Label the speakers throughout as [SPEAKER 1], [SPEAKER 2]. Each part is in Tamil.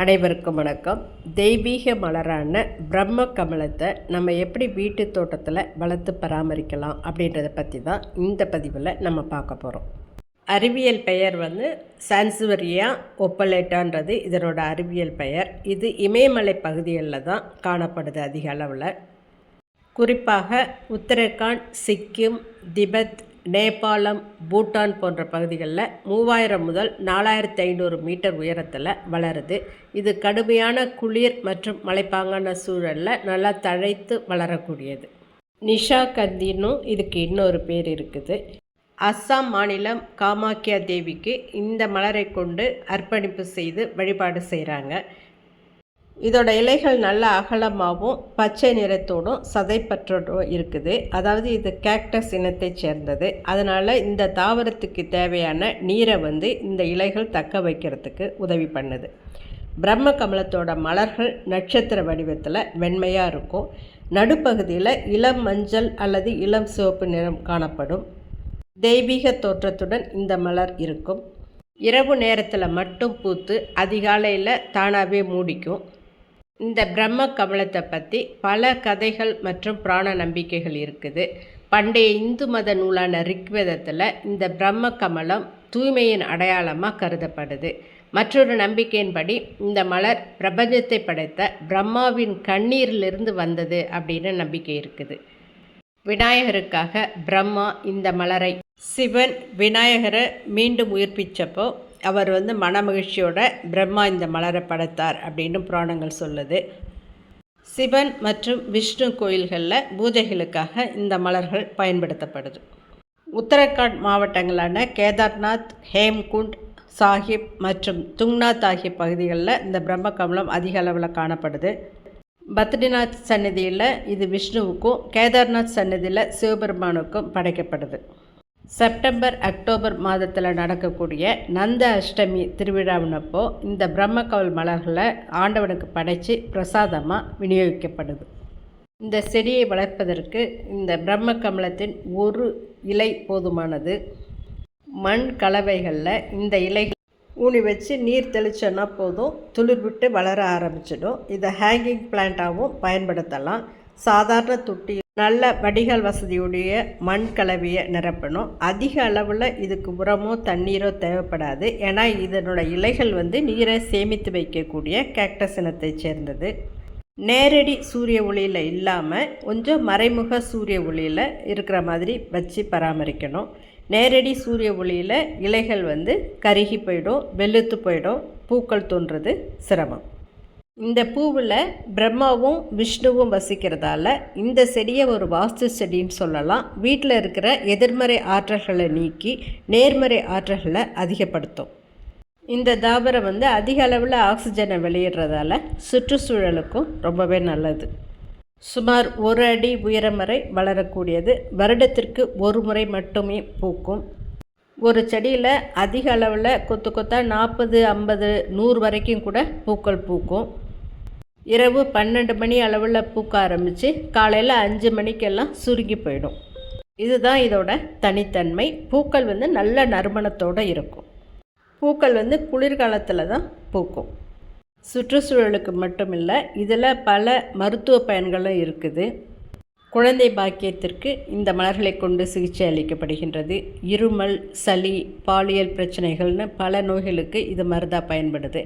[SPEAKER 1] அனைவருக்கும் வணக்கம். தெய்வீக மலரான பிரம்ம கமலத்தை நம்ம எப்படி வீட்டு தோட்டத்தில் வளர்த்து பராமரிக்கலாம் அப்படின்றத பற்றி தான் இந்த பதிவில் நம்ம பார்க்க போகிறோம் அறிவியல் பெயர் வந்து சான்சுவரியா ஒப்பலேட்டான்றது இதனோட அறிவியல் பெயர். இது இமயமலை பகுதிகளில் தான் காணப்படுது அதிக அளவில். குறிப்பாக உத்தரகாண்ட் சிக்கிம் திபெத் நேபாளம் பூட்டான் போன்ற பகுதிகளில் மூவாயிரம் முதல் நாலாயிரத்தி ஐநூறு மீட்டர் உயரத்தில் வளருது. இது கடுமையான குளிர் மற்றும் மலைப்பாங்கான சூழலில் நல்லா தழைத்து வளரக்கூடியது. நிஷா கந்தின்னும் இதுக்கு இன்னொரு பேர் இருக்குது. அஸ்ஸாம் மாநிலம் காமாக்கியா தேவிக்கு இந்த மலரை கொண்டு அர்ப்பணிப்பு செய்து வழிபாடு செய்கிறாங்க. இதோட இலைகள் நல்லா அகலமாகவும் பச்சை நிறத்தோடும் சதைப்பற்றோடும் இருக்குது. அதாவது இது கேக்டஸ் இனத்தை சேர்ந்தது. அதனால் இந்த தாவரத்துக்கு தேவையான நீரை வந்து இந்த இலைகள் தக்க வைக்கிறதுக்கு உதவி பண்ணுது. பிரம்ம கமலத்தோட மலர்கள் நட்சத்திர வடிவத்தில் வெண்மையாக இருக்கும். நடுப்பகுதியில் இளம் மஞ்சள் அல்லது இளம் சிவப்பு நிறம் காணப்படும். தெய்வீக தோற்றத்துடன் இந்த மலர் இருக்கும். இரவு நேரத்தில் மட்டும் பூத்து அதிகாலையில் தானாகவே மூடிக்கும். இந்த பிரம்ம கமலத்தை பற்றி பல கதைகள் மற்றும் பிராண நம்பிக்கைகள் இருக்குது. பண்டைய இந்து மத நூலான ரிக்வேதத்தில் இந்த பிரம்ம கமலம் தூய்மையின் அடையாளமாக கருதப்படுது. மற்றொரு நம்பிக்கையின்படி இந்த மலர் பிரபஞ்சத்தை படைத்த பிரம்மாவின் கண்ணீரிலிருந்து வந்தது அப்படின்னு நம்பிக்கை இருக்குது. விநாயகருக்காக பிரம்மா இந்த மலரை சிவன் விநாயகரை மீண்டும் உயிர்ப்பிச்சப்போ அவர் வந்து மனமகிழ்ச்சியோட பிரம்மா இந்த மலரை படைத்தார் அப்படின்னு புராணங்கள் சொல்லுது. சிவன் மற்றும் விஷ்ணு கோயில்களில் பூஜைகளுக்காக இந்த மலர்கள் பயன்படுத்தப்படுது. உத்தரகாண்ட் மாவட்டங்களான கேதார்நாத் ஹேம்குண்ட் சாஹிப் மற்றும் துங்நாத் ஆகிய பகுதிகளில் இந்த பிரம்ம கமலம் அதிக அளவில் காணப்படுது. பத்ரிநாத் சன்னதியில் இது விஷ்ணுவுக்கும் கேதார்நாத் சன்னதியில் சிவபெருமானுக்கும் படைக்கப்படுது. செப்டம்பர் அக்டோபர் மாதத்தில் நடக்கக்கூடிய நந்த அஷ்டமி திருவிழாவினப்போ இந்த பிரம்மக்கவல் மலர்களை ஆண்டவனுக்கு படைத்து பிரசாதமாக விநியோகிக்கப்படுது. இந்த செடியை வளர்ப்பதற்கு இந்த பிரம்ம கமலத்தின் ஒரு இலை போதுமானது. மண் கலவைகளில் இந்த இலைகள் ஊனி வச்சு நீர் தெளிச்சோன்னா போதும் துளிர் விட்டு வளர ஆரம்பிச்சிடும். இதை ஹேங்கிங் பிளான்ட்டாகவும் பயன்படுத்தலாம். சாதாரண தொட்டி நல்ல வடிகால் வசதியுடைய மண் கலவையை நிரப்பணும். அதிக அளவில் இதுக்கு உரமோ தண்ணீரோ தேவைப்படாது. ஏன்னா இதனோட இலைகள் வந்து நீரை சேமித்து வைக்கக்கூடிய கேக்டஸ் இனத்தை சேர்ந்தது. நேரடி சூரிய ஒளியில் இல்லாமல் கொஞ்சம் மறைமுக சூரிய ஒளியில் இருக்கிற மாதிரி வச்சு பராமரிக்கணும். நேரடி சூரிய ஒளியில் இலைகள் வந்து கருகி போயிடும் வெளுத்து போயிடும். பூக்கள் தோன்றது சிரமம். இந்த பூவில் பிரம்மாவும் விஷ்ணுவும் வசிக்கிறதால இந்த செடியை ஒரு வாஸ்து செடின்னு சொல்லலாம். வீட்டில் இருக்கிற எதிர்மறை ஆற்றல்களை நீக்கி நேர்மறை ஆற்றல்களை அதிகப்படுத்தும். இந்த தாவரம் வந்து அதிக அளவில் ஆக்சிஜனை வெளியிடுறதால சுற்றுச்சூழலுக்கும் ரொம்பவே நல்லது. சுமார் ஒரு அடி உயரம் வரை வளரக்கூடியது. வருடத்திற்கு ஒரு முறை மட்டுமே பூக்கும். ஒரு செடியில் அதிக அளவில் கொத்து கொத்தாக நாற்பது ஐம்பது நூறு வரைக்கும் கூட பூக்கள் பூக்கும். இரவு பன்னெண்டு மணி அளவில் பூக்க ஆரம்பித்து காலையில் அஞ்சு மணிக்கெல்லாம் சுருங்கி போயிடும். இதுதான் இதோட தனித்தன்மை. பூக்கள் வந்து நல்ல நறுமணத்தோடு இருக்கும். பூக்கள் வந்து குளிர்காலத்தில் தான் பூக்கும். சுற்றுச்சூழலுக்கு மட்டும் இல்லை இதில் பல மருத்துவ பயன்களும் இருக்குது. குழந்தை பாக்கியத்திற்கு இந்த மலர்களை கொண்டு சிகிச்சை அளிக்கப்படுகின்றது. இருமல் சளி பாலியல் பிரச்சனைகள்னு பல நோய்களுக்கு இது மருந்தாக பயன்படுது.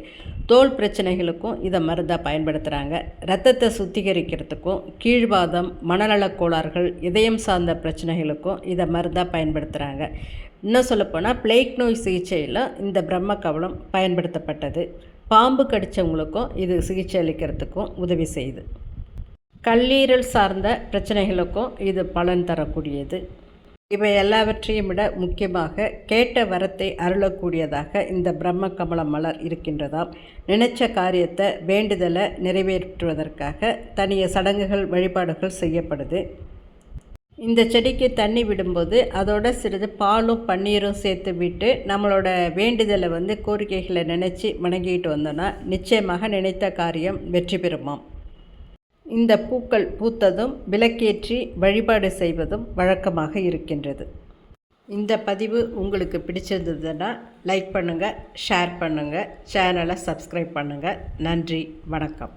[SPEAKER 1] தோல் பிரச்சனைகளுக்கும் இதை மருந்தாக பயன்படுத்துகிறாங்க ரத்தத்தை சுத்திகரிக்கிறதுக்கும் கீழ்வாதம் மனநலக் கோளாறுகள் இதயம் சார்ந்த பிரச்சனைகளுக்கும் இதை மருந்தாக பயன்படுத்துகிறாங்க இன்னும் சொல்லப்போனால் பிளேக் நோய் சிகிச்சையில் இந்த பிரம்ம கவலம் பயன்படுத்தப்பட்டது. பாம்பு கடித்தவங்களுக்கும் இது சிகிச்சை அளிக்கிறதுக்கும் உதவி செய்யுது. கல்லீரல் சார்ந்த பிரச்சனைகளுக்கும் இது பலன் தரக்கூடியது. இவை எல்லாவற்றையும் விட முக்கியமாக கேட்ட வரத்தை அருளக்கூடியதாக இந்த பிரம்ம கமல மலர் இருக்கின்றதாம். நினைச்ச காரியத்தை வேண்டுதலை நிறைவேற்றுவதற்காக தனிய சடங்குகள் வழிபாடுகள் செய்யப்படுது. இந்த செடிக்கு தண்ணி விடும்போது அதோட சிறிது பாலும் பன்னீரும் சேர்த்து விட்டு நம்மளோட வேண்டுதலை வந்து கோரிக்கைகளை நினச்சி வணங்கிட்டு வந்தோன்னா நிச்சயமாக நினைத்த காரியம் வெற்றி பெறுமாம். இந்த பூக்கள் பூத்ததும் விளக்கேற்றி வழிபாடு செய்வதும் வழக்கமாக இருக்கின்றது. இந்த பதிவு உங்களுக்கு பிடிச்சிருந்ததுன்னா லைக் பண்ணுங்கள் ஷேர் பண்ணுங்கள் சேனலை சப்ஸ்கிரைப் பண்ணுங்கள் நன்றி வணக்கம்.